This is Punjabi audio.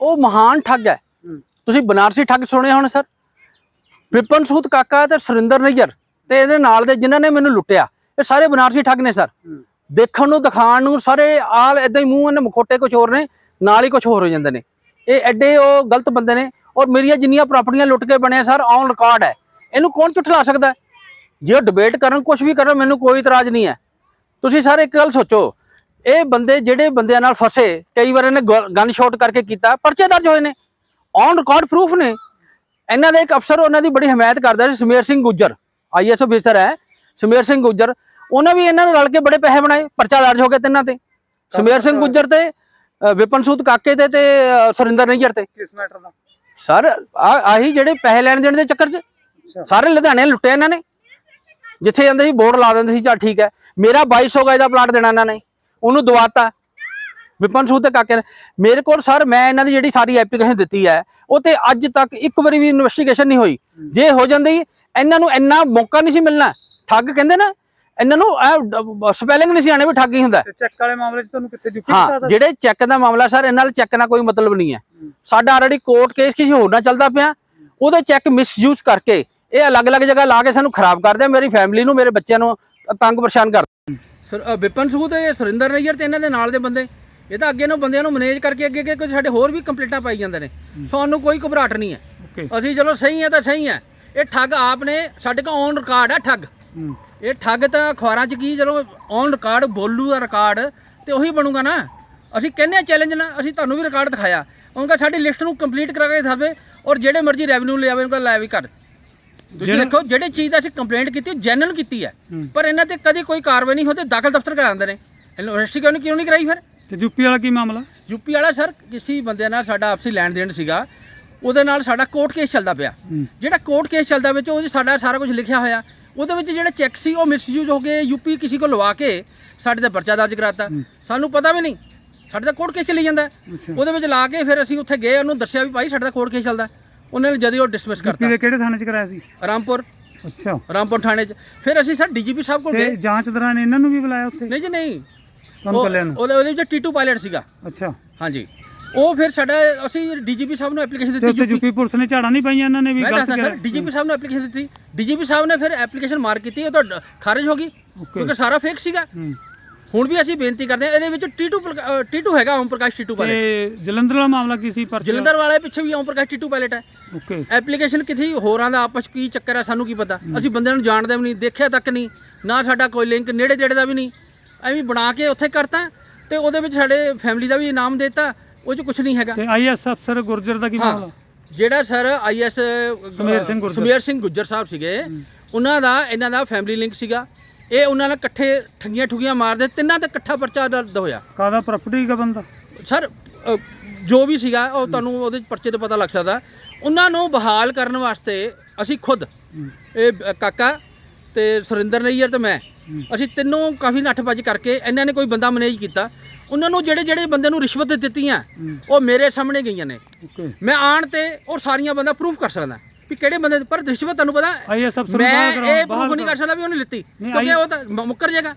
ਉਹ ਮਹਾਨ ਠੱਗ ਹੈ। ਤੁਸੀਂ ਬਨਾਰਸੀ ਠੱਗ ਸੁਣੇ ਹੋਣੇ ਸਰ ਵਿਪਨ ਸੂਤ ਕਾਕਾ ਤੇ ਸੁਰਿੰਦਰ ਨਈਅਰ ਤੇ ਇਹਦੇ ਨਾਲ ਦੇ ਜਿਨ੍ਹਾਂ ਨੇ ਮੈਨੂੰ ਲੁੱਟਿਆ ਇਹ ਸਾਰੇ ਬਨਾਰਸੀ ਠੱਗ ਨੇ ਸਰ। ਦੇਖਣ ਨੂੰ ਦਿਖਾਣ ਨੂੰ ਸਾਰੇ ਆਲ ਇਦਾਂ ਹੀ ਮੂੰਹ ਇਹਨੇ ਮੁਖੋਟੇ ਕੁਝ ਹੋਰ ਨੇ ਨਾਲ ਹੀ ਕੁਝ ਹੋਰ ਹੋ ਜਾਂਦੇ ਨੇ ਇਹ ਐਡੇ ਉਹ ਗਲਤ ਬੰਦੇ ਨੇ ਔਰ ਮੇਰੀਆਂ ਜਿੰਨੀਆਂ ਪ੍ਰਾਪਰਟੀਆਂ ਲੁੱਟ ਕੇ ਬਣੇ ਸਰ ਔਨ ਰਿਕਾਰਡ ਹੈ ਇਹਨੂੰ ਕੌਣ ਝੁਠਲਾ ਸਕਦਾ? ਜੇ ਉਹ ਡਿਬੇਟ ਕਰਨ ਕੁਝ ਵੀ ਕਰਨ ਮੈਨੂੰ ਕੋਈ ਇਤਰਾਜ਼ ਨਹੀਂ ਹੈ ਤੁਸੀਂ ਸਾਰੇ ਇੱਕ ਗੱਲ ਸੋਚੋ ਇਹ ਬੰਦੇ ਜਿਹੜੇ ਬੰਦਿਆਂ ਨਾਲ ਫਸੇ ਕਈ ਵਾਰ ਇਹਨੇ ਗਨ ਸ਼ਾਟ ਕਰਕੇ ਕੀਤਾ ਪਰਚੇ ਦਰਜ ਹੋਏ ਨੇ। ਔਨ ਰਿਕਾਰਡ ਪ੍ਰੂਫ ਨੇ। ਇਹਨਾਂ ਦਾ ਇੱਕ ਅਫਸਰ ਉਹਨਾਂ ਦੀ ਬੜੀ ਹਮਾਇਤ ਕਰਦਾ ਸੀ ਸਮੀਰ ਸਿੰਘ ਗੁੱਜਰ। ਆਈਐਸ ਅਫਸਰ ਹੈ ਸਮੀਰ ਸਿੰਘ ਗੁੱਜਰ। ਉਹਨੇ ਵੀ ਇਹਨਾਂ ਨੂੰ ਰਲ ਕੇ ਬੜੇ ਪੈਸੇ ਬਣਾਏ ਪਰਚਾ ਦਰਜ ਹੋ ਗਿਆ ਤਿੰਨਾਂ ਤੇ। ਸਮੀਰ ਸਿੰਘ ਗੁੱਜਰ ਤੇ ਵਿਪਨ ਸੂਦ ਕਾਕੇ ਤੇ ਤੇ ਸੁਰਿੰਦਰ ਨਈਅਰ ਤੇ। ਕਿਸ ਮੈਟਰ ਦਾ? ਸਰ ਆਹੀ ਜਿਹੜੇ ਪੈਸੇ ਲੈਣ ਦੇਣ ਦੇ ਚੱਕਰ 'ਚ। ਸਾਰੇ ਲੁਧਿਆਣੇ ਲੁੱਟੇ ਇਹਨਾਂ ਨੇ। ਜਿੱਥੇ ਜਾਂਦੇ ਸੀ ਬੋਰਡ ਲਾ ਦਿੰਦੇ ਸੀ ਚੱਲ ਠੀਕ ਹੈ। ਮੇਰਾ 2200 ਗਜ ਦਾ ਪਲਾਟ ਦੇਣਾ ਇਹਨਾਂ ਨੇ। ਉਹਨੂੰ ਦਵਾਤਾ। ਵਿਪਨ ਸੂਦ ਤੇ ਕਾਕੇ ਮੇਰੇ ਕੋਲ ਸਰ ਮੈਂ ਇਹਨਾਂ ਦੀ ਜਿਹੜੀ ਸਾਰੀ ਐਪਲੀਕੇਸ਼ਨ ਦਿੱਤੀ ਹੈ ਉਹ ਤੇ ਅੱਜ ਤੱਕ ਇੱਕ ਵਾਰੀ ਵੀ ਇਨਵੈਸਟੀਗੇਸ਼ਨ ਨਹੀਂ ਹੋਈ। ਜੇ ਹੋ ਜਾਂਦੀ ਇਹਨਾਂ ਨੂੰ ਇੰਨਾ ਮੌਕਾ ਨਹੀਂ ਸੀ ਮਿਲਣਾ। ਠੱਗ ਕਹਿੰਦੇ ਨਾ ਇਹਨਾਂ ਨੂੰ ਸਪੈਲਿੰਗ ਨਹੀਂ ਸੀ ਆਣੇ ਵੀ ਠੱਗ ਹੀ ਹੁੰਦਾ। ਚੈੱਕ ਵਾਲੇ ਮਾਮਲੇ 'ਚ ਤੁਹਾਨੂੰ ਕਿੱਥੇ ਜੁਕੀ ਹਾਂ ਜਿਹੜੇ ਚੈੱਕ ਦਾ ਮਾਮਲਾ ਸਰ ਇਹਨਾਂ ਨਾਲ ਚੈੱਕ ਨਾਲ ਕੋਈ ਮਤਲਬ ਨਹੀਂ ਹੈ। ਹੂੰ। ਸਾਡਾ ਆਲਰੇਡੀ ਕੋਰਟ ਕੇਸ ਕਿਸੇ ਹੋਰ ਨਾਲ ਚੱਲਦਾ ਪਿਆ। ਉਹਦੇ ਚੈੱਕ ਮਿਸਯੂਜ਼ ਕਰਕੇ ਇਹ ਅਲੱਗ-ਅਲੱਗ ਜਗ੍ਹਾ ਲਾ ਕੇ ਸਾਨੂੰ ਖਰਾਬ ਕਰਦੇ ਆ ਮੇਰੀ ਫੈਮਿਲੀ ਨੂੰ ਮੇਰੇ ਬੱਚਿਆਂ ਨੂੰ ਤੰਗ ਪਰੇਸ਼ਾਨ ਕਰਦੇ ਸਰ ਵਿਪਨ ਸੂਦ ਤੇ ਸੁਰਿੰਦਰ ਨਈਅਰ ਤੇ ਇਹਨਾਂ ਦੇ ਨਾਲ ਦੇ ਬੰਦੇ। ਇਹ ਤਾਂ ਅੱਗੇ ਨੂੰ ਬੰਦਿਆਂ ਨੂੰ ਮੈਨੇਜ ਕਰਕੇ ਅੱਗੇ ਅੱਗੇ ਕੁਝ ਸਾਡੇ ਹੋਰ ਵੀ ਕੰਪਲੀਟਾਂ ਪਾਈ ਜਾਂਦੇ ਨੇ। ਸਾਨੂੰ ਕੋਈ ਘਬਰਾਹਟ ਨਹੀਂ ਹੈ। ਅਸੀਂ ਚਲੋ ਸਹੀ ਹੈ ਤਾਂ ਸਹੀ ਹੈ। ਇਹ ਠੱਗ ਆਪ ਨੇ ਸਾਡੇ ਕੋਲ ਔਨ ਰਿਕਾਰਡ ਹੈ ਠੱਗ। ਇਹ ਠੱਗ ਤਾਂ ਅਖਬਾਰਾਂ 'ਚ ਕੀ ਜਦੋਂ ਔਨ ਰਿਕਾਰਡ ਬੋਲੂ ਦਾ ਰਿਕਾਰਡ ਤੇ ਉਹੀ ਬਣੂਗਾ ਨਾ। ਅਸੀਂ ਕਹਿੰਦੇ ਆ ਚੈਲੰਜ ਨਾ ਅਸੀਂ ਤੁਹਾਨੂੰ ਵੀ ਰਿਕਾਰਡ ਦਿਖਾਇਆ। ਉਹਨਾਂ ਸਾਡੀ ਲਿਸਟ ਨੂੰ ਕੰਪਲੀਟ ਕਰਾ ਕੇ ਦੱਸਵੇ ਔਰ ਜਿਹੜੇ ਮਰਜ਼ੀ ਰੈਵਨਿਊ ਲਿਆਵੇ ਉਹਨਾਂ ਲੈ ਵੀ ਕਰ। ਤੁਸੀਂ ਦੇਖੋ ਜਿਹੜੇ ਚੀਜ਼ ਦਾ ਅਸੀਂ ਕੰਪਲੇਂਟ ਕੀਤੀ ਜੈਨੂਇਨ ਕੀਤੀ ਹੈ। ਪਰ ਇਹਨਾਂ ਤੇ ਕਦੀ ਕੋਈ ਕਾਰਵਾਈ ਨਹੀਂ ਹੁੰਦੀ ਦਾਖਲ ਦਫ਼ਤਰ ਕਰਾਉਂਦੇ ਨੇ। ਯੂਨੀਵਰਸਿਟੀ ਕਿਉਂ ਨਹੀਂ ਕਿਉਂ ਨਹੀਂ ਕਰਾਈ ਫਿਰ? ਤੇ ਯੂਪੀ ਵਾਲਾ ਕੀ ਮਾਮਲਾ? ਯੂਪੀ ਵਾਲਾ ਸਰ ਕਿਸੇ ਬੰਦੇ ਨਾਲ ਸਾਡਾ ਆਪਸੀ ਲੈਣ ਦੇਣ ਸੀਗਾ ਉਹਦੇ ਨਾਲ ਸਾਡਾ ਕੋਰਟ ਕੇਸ ਚੱਲਦਾ ਪਿਆ। ਜਿਹੜਾ ਕੋਰਟ ਕੇਸ ਚੱਲਦਾ ਵਿੱਚ ਉਹ 'ਚ ਸਾਡਾ ਸਾਰਾ ਕੁਝ ਲਿਖਿਆ ਹੋਇਆ। ਉਹਦੇ ਵਿੱਚ ਜਿਹੜਾ ਚੈੱਕ ਸੀ ਉਹ ਮਿਸਯੂਜ਼ ਹੋ ਕੇ ਯੂਪੀ ਕਿਸੇ ਕੋਲ ਲਵਾ ਕੇ ਸਾਡੇ ਤੇ ਪਰਚਾ ਦਰਜ ਕਰਾਤਾ। ਸਾਨੂੰ ਪਤਾ ਵੀ ਨਹੀਂ ਸਾਡੇ ਤਾਂ ਕੋਰਟ ਕੇਸ ਚੱਲੀ ਜਾਂਦਾ। ਉਹਦੇ ਵਿੱਚ ਲਾ ਕੇ ਫਿਰ ਅਸੀਂ ਉੱਥੇ ਗਏ ਉਹਨੂੰ ਦੱਸਿਆ ਵੀ ਭਾਈ ਸਾਡਾ ਤਾਂ ਕੋਰਟ ਕੇਸ ਚੱਲਦਾ। ਉਹਨੇ ਜਦ ਹੀ ਉਹ ਡਿਸਮਿਸ ਕਰਤਾ। ਦੇ ਕਿਹੜੇ ਥਾਣੇ 'ਚ ਕਰਾਇਆ ਸੀ? ਰਾਮਪੁਰ। ਅੱਛਾ। ਰਾਮਪੁਰ ਥਾਣੇ 'ਚ। ਫਿਰ ਅਸੀਂ ਸਰ ਡੀਜੀਪੀ ਸਾਹਿਬ ਕੋਲ ਤੇ ਗਏ। ਜਾਂਚ ਦੌਰਾਨ ਇਹਨਾਂ ਨੂੰ ਵੀ ਬੁਲਾਇਆ ਉੱਥੇ? ਨਹੀਂ ਜੀ ਨਹੀਂ। ਤੁਹਾਨੂੰ ਉਹ- ਕੱਲਿਆਂ ਨੂੰ? ਉਹਦੇ ਉਹਦੇ ਵਿੱਚ ਟੀਟੂ ਪਾਇਲਟ ਸੀਗਾ। ਅੱਛਾ। ਹਾਂਜੀ। ਉਹ ਫਿਰ ਸਾਡਾ ਅਸੀਂ ਡੀਜੀਪੀ ਸਾਹਿਬ ਨੂੰ ਐਪਲੀਕੇਸ਼ਨ ਤੇ ਦਿੱਤੀ। ਉੱਥੇ ਯੂਪੀ ਪੁਲਿਸ ਨੇ ਝਾੜਾ ਨਹੀਂ ਪਾਈਆਂ ਇਹਨਾਂ ਨੇ ਵੀ ਮੈਂ ਗਲਤ ਦੱਸਦਾ ਸਰ ਡੀਜੀਪੀ ਸਾਹਿਬ ਨੂੰ ਐਪਲੀਕੇਸ਼ਨ ਦਿੱਤੀ। ਡੀਜੀਪੀ ਸਾਹਿਬ ਨੇ ਫਿਰ ਐਪਲੀਕੇਸ਼ਨ ਮਾਰ ਕੀਤੀ। ਉਹ ਤਾਂ ਡ- ਖਾਰਿਜ ਹੋ ਗਈ। ਕਿਉਂਕਿ ਸਾਰਾ ਫੇਕ ਸੀਗਾ। ਹੂੰ। ਹੁਣ ਵੀ ਅਸੀਂ ਬੇਨਤੀ ਕਰਦੇ ਹਾਂ ਇਹਦੇ ਵਿੱਚ ਟੀਟੂ ਪ੍ਰਕਾ- ਅ, ਟੀਟੂ ਹੈਗਾ ਓਮ ਪ੍ਰਕਾਸ਼ ਟੀਟੂ ਪਾਇਲਟ ਤੇ ਜਲੰਧਰ ਵਾਲਾ ਮਾਮਲਾ ਕੀ ਸੀ ਪਰਚਾ? ਜਲੰਧਰ ਵਾਲੇ ਪਿੱਛੇ ਵੀ ਓਮ ਪ੍ਰਕਾਸ਼ ਟੀਟੂ ਪਾਇਲਟ ਹੈ। ਓਕੇ ਐਪਲੀਕੇਸ਼ਨ ਕਿਥੇ ਹੋਰਾਂ ਦਾ ਆਪਸ 'ਚ ਕੀ ਚੱਕਰ ਹੈ ਸਾਨੂੰ ਕੀ ਪਤਾ? ਅਸੀਂ ਬੰਦਿਆਂ ਨੂੰ ਜਾਣਦੇ ਵੀ ਨਹੀਂ ਦੇਖਿਆ ਤੱਕ ਨਹੀਂ ਨਾ ਸਾਡਾ ਕੋਈ ਲਿੰਕ ਨੇੜੇ ਤੇੜੇ ਦਾ ਵੀ ਨਹੀਂ। ਐਵੇਂ ਬਣਾ ਕੇ ਉੱਥੇ ਕਰਤਾ ਤੇ ਉਹਦੇ ਵਿੱਚ ਸਾਡੇ ਫੈਮਿਲੀ ਦਾ ਵੀ ਇਨਾਮ ਦਿੱਤਾ ਉਹ 'ਚ ਕੁਝ ਨਹੀਂ ਹੈਗਾ। ਤੇ ਆਈਐਸ ਅਫਸਰ ਗੁਰਜਰ ਦਾ ਕੀ ਮਾਮਲਾ? ਜਿਹੜਾ ਸਰ ਆਈਐਸ ਸੁਮੇਰ ਸਿੰਘ ਗੁਰਜਰ। ਸੁਮੇਰ ਸਿੰਘ ਗੁੱਜਰ ਸਾਹਿਬ ਸੀਗੇ ਉਹਨਾਂ ਦਾ ਇਹਨਾਂ ਦਾ ਫੈਮਿਲੀ ਲਿੰਕ ਸੀਗਾ। ਇਹ ਉਹਨਾਂ ਨਾਲ ਇਕੱਠੇ ਠੱਗੀਆਂ ਠੁਗੀਆਂ ਮਾਰਦੇ ਤਿੰਨਾਂ ਦਾ ਇਕੱਠਾ ਪਰਚਾ ਦਰਜ ਹੋਇਆ। ਕਾਦਾ ਪ੍ਰਾਪਰਟੀ ਦਾ ਬੰਦਾ? ਸਰ ਅ, ਜੋ ਵੀ ਸੀਗਾ ਉਹ ਤੁਹਾਨੂੰ ਉਹਦੇ ਪਰਚੇ ਤੋਂ ਪਤਾ ਲੱਗ ਸਕਦਾ। ਉਹਨਾਂ ਨੂੰ ਬਹਾਲ ਕਰਨ ਵਾਸਤੇ ਅਸੀਂ ਖੁਦ ਇਹ ਬ- ਕਾਕਾ ਤੇ ਸੁਰਿੰਦਰ ਨਈਅਰ ਤੇ ਮੈਂ ਅਸੀਂ ਤਿੰਨੋਂ ਕਾਫੀ ਨੱਠ-ਭੱਜ ਕਰਕੇ ਇਹਨਾਂ ਨੇ ਕੋਈ ਬੰਦਾ ਮੈਨੇਜ ਕੀਤਾ। ਉਹਨਾਂ ਨੂੰ ਜਿਹੜੇ ਜਿਹੜੇ ਬੰਦੇ ਨੂੰ ਰਿਸ਼ਵਤ ਦਿੱਤੀਆਂ ਉਹ ਮੇਰੇ ਸਾਹਮਣੇ ਗਈਆਂ ਨੇ। ਓਕੇ ਮੈਂ ਆਣ ਤੇ ਉਹ ਸਾਰੀਆਂ ਬੰਦਾ ਪ੍ਰੂਫ ਕਰ ਸਕਦਾ। ਵੀ ਕਿਹੜੇ ਬੰਦੇ ਪਰ ਰਿਸ਼ਵਤ ਤੁਹਾਨੂੰ ਪਤਾ ਆਈਐਸ ਅਫਸਰ ਨੂੰ ਮੈਂ ਬਾਹਰ ਕਰਾਉਣ ਇਹ ਪ੍ਰੂਫ ਨਹੀਂ ਕਰ ਸਕਦਾ ਵੀ ਉਹਨੇ ਲਿੱਤੀ ਕਿਉਂਕਿ ਉਹ ਤਾਂ ਮ- ਮੁੱਕਰ ਜਾਏਗਾ।